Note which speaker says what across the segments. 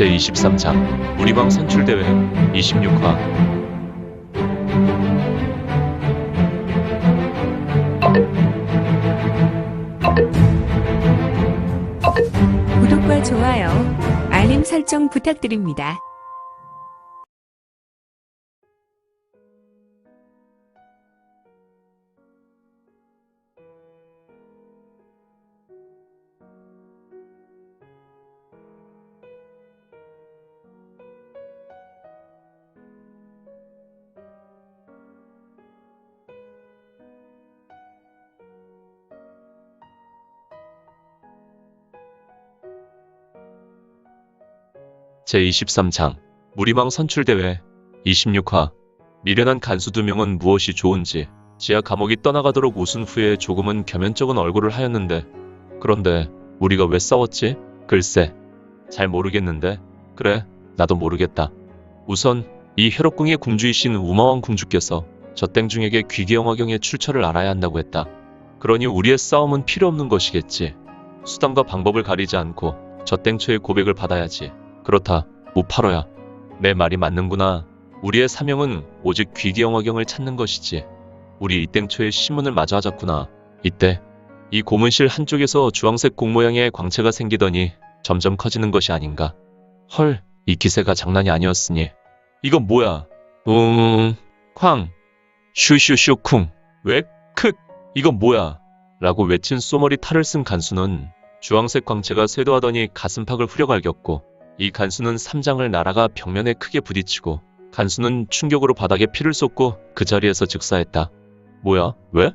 Speaker 1: 제23장 우리방 선출대회 26화
Speaker 2: 구독과 좋아요, 알림 설정 부탁드립니다.
Speaker 1: 제23장 무리방 선출대회 26화. 미련한 간수 두 명은 무엇이 좋은지 지하 감옥이 떠나가도록 웃은 후에 조금은 겸연쩍은 얼굴을 하였는데 그런데 우리가 왜 싸웠지? 글쎄 잘 모르겠는데. 그래 나도 모르겠다. 우선 이 혈옥궁의 궁주이신 우마왕 궁주께서 저 땡중에게 귀계영화경의 출처를 알아야 한다고 했다. 그러니 우리의 싸움은 필요 없는 것이겠지. 수단과 방법을 가리지 않고 저 땡초의 고백을 받아야지 그렇다. 무파로야. 내 말이 맞는구나. 우리의 사명은 오직 귀기영화경을 찾는 것이지. 우리 이땡초의 신문을 마저 하자꾸나. 이때 이 고문실 한쪽에서 주황색 공 모양의 광채가 생기더니 점점 커지는 것이 아닌가. 헐, 이 기세가 장난이 아니었으니. 이건 뭐야? 웅, 쾅, 슈슈슈 쿵, 왜, 크, 이건 뭐야? 라고 외친 쏘머리 탈을 쓴 간수는 주황색 광채가 쇄도하더니 가슴팍을 후려갈겼고 이 간수는 삼장을 날아가 벽면에 크게 부딪히고 간수는 충격으로 바닥에 피를 쏟고 그 자리에서 즉사했다. 뭐야? 왜?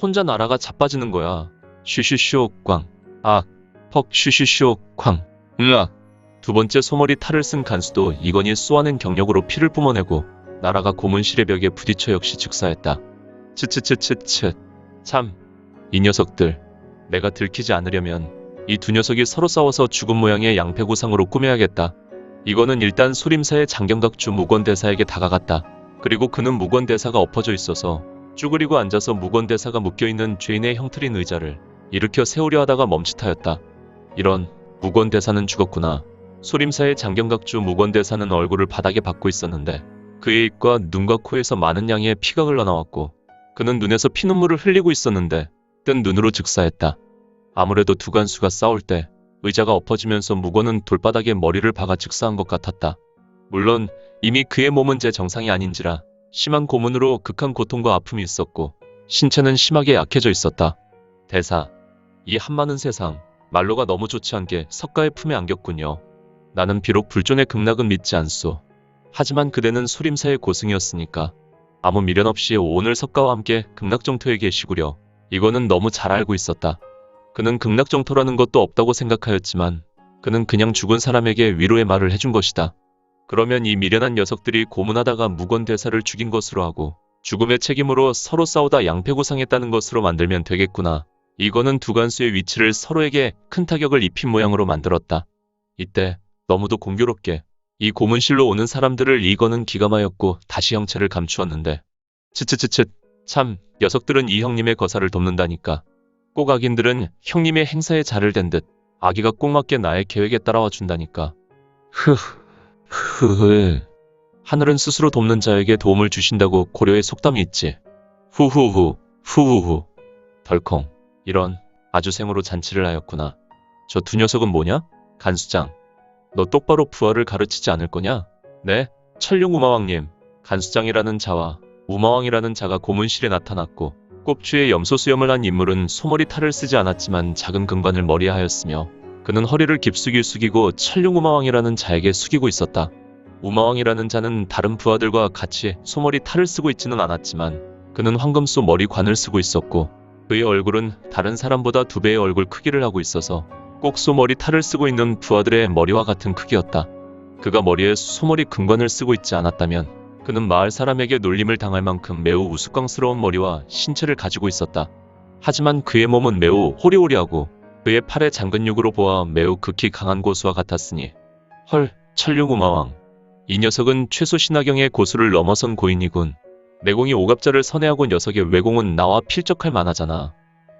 Speaker 1: 혼자 날아가 자빠지는 거야. 슈슈슈 꽝. 악. 퍽 슈슈슈 쾅. 으악. 두 번째 소머리 탈을 쓴 간수도 이건이 쏘아낸 경력으로 피를 뿜어내고 날아가 고문실의 벽에 부딪혀 역시 즉사했다. 츠츠츠츠츠. 참. 이 녀석들. 내가 들키지 않으려면 이 두 녀석이 서로 싸워서 죽은 모양의 양패구상으로 꾸며야겠다. 이거는 일단 소림사의 장경각주 무권대사에게 다가갔다. 그리고 그는 무권대사가 엎어져 있어서 쭈그리고 앉아서 무권대사가 묶여있는 죄인의 형틀인 의자를 일으켜 세우려 하다가 멈칫하였다. 이런 무권대사는 죽었구나. 소림사의 장경각주 무권대사는 얼굴을 바닥에 박고 있었는데 그의 입과 눈과 코에서 많은 양의 피가 흘러나왔고 그는 눈에서 피눈물을 흘리고 있었는데 뜬 눈으로 즉사했다. 아무래도 두 간수가 싸울 때 의자가 엎어지면서 무거는 돌바닥에 머리를 박아 즉사한 것 같았다. 물론 이미 그의 몸은 제 정상이 아닌지라 심한 고문으로 극한 고통과 아픔이 있었고 신체는 심하게 약해져 있었다. 대사, 이 한많은 세상 말로가 너무 좋지 않게 석가의 품에 안겼군요. 나는 비록 불존의 극락은 믿지 않소. 하지만 그대는 소림사의 고승이었으니까 아무 미련 없이 오늘 석가와 함께 극락정토에 계시구려. 이거는 너무 잘 알고 있었다. 그는 극락정토라는 것도 없다고 생각하였지만 그는 그냥 죽은 사람에게 위로의 말을 해준 것이다. 그러면 이 미련한 녀석들이 고문하다가 무건대사를 죽인 것으로 하고 죽음의 책임으로 서로 싸우다 양패고상했다는 것으로 만들면 되겠구나. 이거는 두 간수의 위치를 서로에게 큰 타격을 입힌 모양으로 만들었다. 이때 너무도 공교롭게 이 고문실로 오는 사람들을 이거는 기감하였고 다시 형체를 감추었는데 츠츠츠츠 참 녀석들은 이 형님의 거사를 돕는다니까. 꼭 악인들은 형님의 행사에 잘을 댄듯 아기가 꼭 맞게 나의 계획에 따라와 준다니까. 흐, 흐흐. 하늘은 스스로 돕는 자에게 도움을 주신다고 고려의 속담이 있지. 후후후, 후후후. 덜컹. 이런 아주 생으로 잔치를 하였구나. 저 두 녀석은 뭐냐? 간수장. 너 똑바로 부하를 가르치지 않을 거냐? 네, 철룡 우마왕님. 간수장이라는 자와 우마왕이라는 자가 고문실에 나타났고 꼽추에 염소 수염을 한 인물은 소머리 탈을 쓰지 않았지만 작은 금관을 머리에 하였으며 그는 허리를 깊숙이 숙이고 철룡 우마왕이라는 자에게 숙이고 있었다. 우마왕이라는 자는 다른 부하들과 같이 소머리 탈을 쓰고 있지는 않았지만 그는 황금소 머리관을 쓰고 있었고 그의 얼굴은 다른 사람보다 두 배의 얼굴 크기를 하고 있어서 꼭 소머리 탈을 쓰고 있는 부하들의 머리와 같은 크기였다. 그가 머리에 소머리 금관을 쓰고 있지 않았다면 그는 마을 사람에게 놀림을 당할 만큼 매우 우스꽝스러운 머리와 신체를 가지고 있었다. 하지만 그의 몸은 매우 호리호리하고 그의 팔에 장근육으로 보아 매우 극히 강한 고수와 같았으니 헐 천룡우마왕 이 녀석은 최소 신하경의 고수를 넘어선 고인이군. 내공이 오갑자를 선회하고 녀석의 외공은 나와 필적할 만하잖아.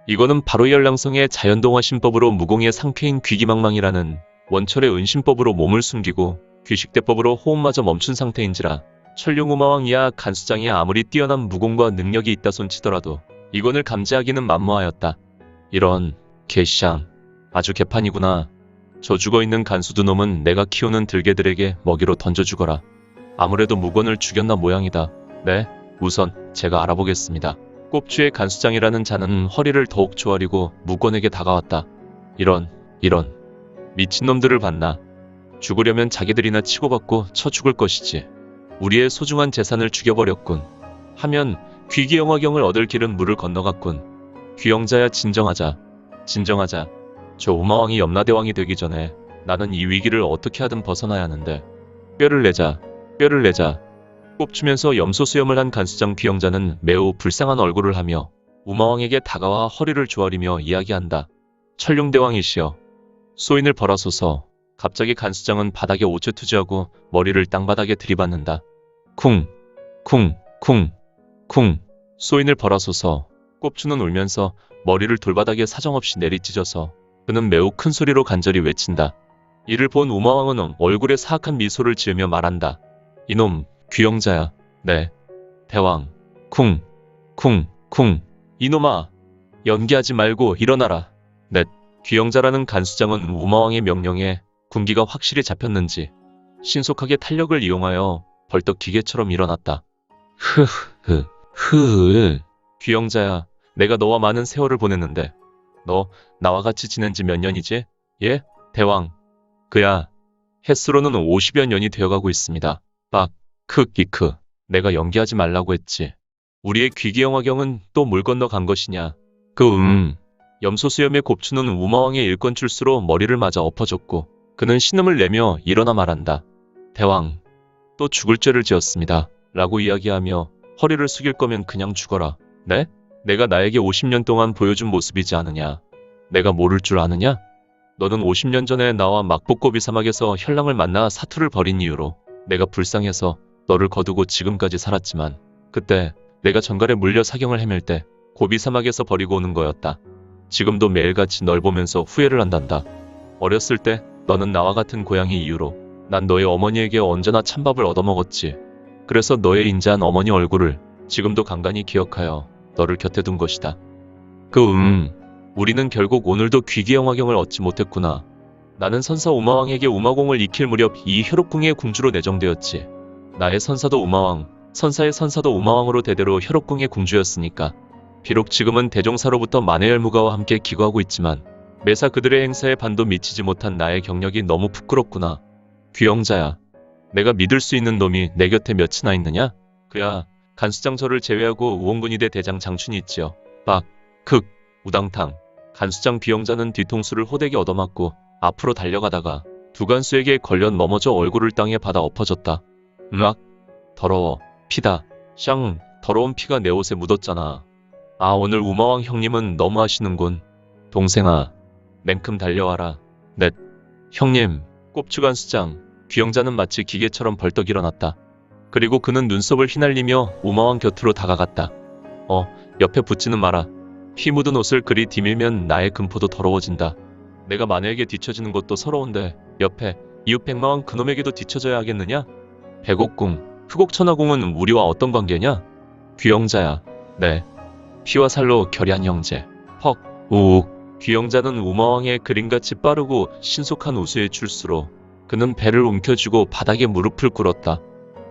Speaker 1: 이거는 바로 열랑성의 자연동화 신법으로 무공의 상쾌인 귀기망망이라는 원철의 은신법으로 몸을 숨기고 귀식대법으로 호흡마저 멈춘 상태인지라 천룡우마왕이야 간수장이 아무리 뛰어난 무공과 능력이 있다 손치더라도 이권을 감지하기는 만무하였다. 이런 개시장 아주 개판이구나. 저 죽어있는 간수두 놈은 내가 키우는 들개들에게 먹이로 던져주거라. 아무래도 무건을 죽였나 모양이다. 네, 우선 제가 알아보겠습니다. 꼽주의 간수장이라는 자는 허리를 더욱 조아리고 무건에게 다가왔다. 이런, 이런. 미친놈들을 봤나. 죽으려면 자기들이나 치고받고 쳐 죽을 것이지. 우리의 소중한 재산을 죽여버렸군. 하면 귀기영화경을 얻을 길은 물을 건너갔군. 귀영자야 진정하자. 진정하자. 저 우마왕이 염라대왕이 되기 전에 나는 이 위기를 어떻게 하든 벗어나야 하는데. 뼈를 내자. 뼈를 내자. 꼽주면서 염소 수염을 한 간수장 귀영자는 매우 불쌍한 얼굴을 하며 우마왕에게 다가와 허리를 조아리며 이야기한다. 천룡대왕이시여. 소인을 벌하소서. 갑자기 간수장은 바닥에 옷을 투지하고 머리를 땅바닥에 들이받는다. 쿵, 쿵, 쿵, 쿵. 소인을 벌하소서. 꼽주는 울면서 머리를 돌바닥에 사정없이 내리찢어서 그는 매우 큰 소리로 간절히 외친다. 이를 본 우마왕은 얼굴에 사악한 미소를 지으며 말한다. 이놈, 귀영자야. 네. 대왕. 쿵, 쿵, 쿵. 이놈아. 연기하지 말고 일어나라. 넷. 귀영자라는 간수장은 우마왕의 명령에 군기가 확실히 잡혔는지 신속하게 탄력을 이용하여 벌떡 기계처럼 일어났다. 흐흐, 흐흐. 귀영자야, 내가 너와 많은 세월을 보냈는데 너 나와 같이 지낸 지 몇 년이지? 예? 대왕. 그야. 햇수로는 50여 년이 되어가고 있습니다. 빡, 크, 기크. 내가 연기하지 말라고 했지. 우리의 귀기영화경은 또 물 건너 간 것이냐? 그 음. 염소수염의 곱추는 우마왕의 일권줄수로 머리를 맞아 엎어졌고 그는 신음을 내며 일어나 말한다. 대왕, 또 죽을 죄를 지었습니다. 라고 이야기하며 허리를 숙일 거면 그냥 죽어라. 네? 내가 나에게 50년 동안 보여준 모습이지 않느냐? 내가 모를 줄 아느냐? 너는 50년 전에 나와 막복고비 사막에서 혈랑을 만나 사투를 벌인 이유로 내가 불쌍해서 너를 거두고 지금까지 살았지만 그때 내가 전갈에 물려 사경을 헤맬 때 고비 사막에서 버리고 오는 거였다. 지금도 매일같이 널 보면서 후회를 한단다. 어렸을 때 너는 나와 같은 고양이 이유로 난 너의 어머니에게 언제나 찬밥을 얻어먹었지. 그래서 너의 인자한 어머니 얼굴을 지금도 간간히 기억하여 너를 곁에 둔 것이다. 그 음, 우리는 결국 오늘도 귀기영화경을 얻지 못했구나. 나는 선사 우마왕에게 우마공을 익힐 무렵 이 혈옥궁의 궁주로 내정되었지. 나의 선사도 우마왕, 선사의 선사도 우마왕으로 대대로 혈옥궁의 궁주였으니까. 비록 지금은 대종사로부터 만해열무가와 함께 기거하고 있지만 매사 그들의 행사에 반도 미치지 못한 나의 경력이 너무 부끄럽구나. 귀영자야. 내가 믿을 수 있는 놈이 내 곁에 몇이나 있느냐? 그야 간수장 저를 제외하고 우원군이대 대장 장춘이 있지요. 박, 극, 우당탕. 간수장 비영자는 뒤통수를 호되게 얻어맞고 앞으로 달려가다가 두 간수에게 걸려 넘어져 얼굴을 땅에 받아 엎어졌다. 으악. 더러워. 피다. 샹. 더러운 피가 내 옷에 묻었잖아. 아 오늘 우마왕 형님은 너무 하시는군. 동생아. 냉큼 달려와라. 넷. 형님. 꼽주간 수장. 귀영자는 마치 기계처럼 벌떡 일어났다. 그리고 그는 눈썹을 휘날리며 우마왕 곁으로 다가갔다. 어, 옆에 붙지는 마라. 피 묻은 옷을 그리 디밀면 나의 금포도 더러워진다. 내가 마녀에게 뒤처지는 것도 서러운데 옆에 이웃 백마왕 그놈에게도 뒤처져야 하겠느냐? 백옥궁, 흑옥천하궁은 우리와 어떤 관계냐? 귀영자야. 네. 피와 살로 결의한 형제. 퍽, 우욱. 귀영자는 우마왕의 그림같이 빠르고 신속한 우수의 출수로 그는 배를 움켜쥐고 바닥에 무릎을 꿇었다.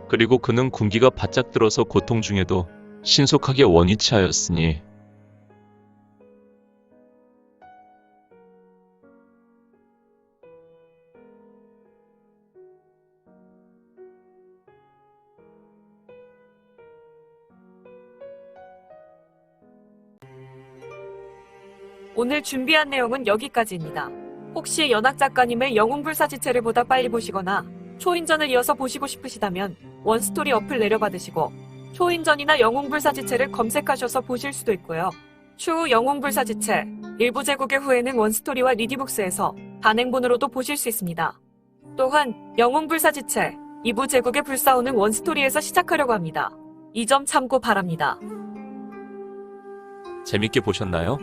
Speaker 1: 그리고 그는 군기가 바짝 들어서 고통 중에도 신속하게 원위치하였으니
Speaker 3: 오늘 준비한 내용은 여기까지입니다. 혹시 연학 작가님의 영웅불사지체를 보다 빨리 보시거나 초인전을 이어서 보시고 싶으시다면 원스토리 어플 내려받으시고 초인전이나 영웅불사지체를 검색하셔서 보실 수도 있고요. 추후 영웅불사지체 일부 제국의 후에는 원스토리와 리디북스에서 단행본으로도 보실 수 있습니다. 또한 영웅불사지체 2부 제국의 불사오는 원스토리에서 시작하려고 합니다. 이 점 참고 바랍니다.
Speaker 1: 재밌게 보셨나요?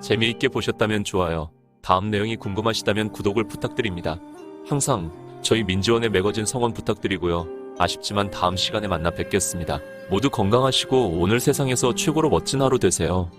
Speaker 1: 재미있게 보셨다면 좋아요, 다음 내용이 궁금하시다면 구독을 부탁드립니다. 항상 저희 민지원의 매거진 성원 부탁드리고요. 아쉽지만 다음 시간에 만나 뵙겠습니다. 모두 건강하시고 오늘 세상에서 최고로 멋진 하루 되세요.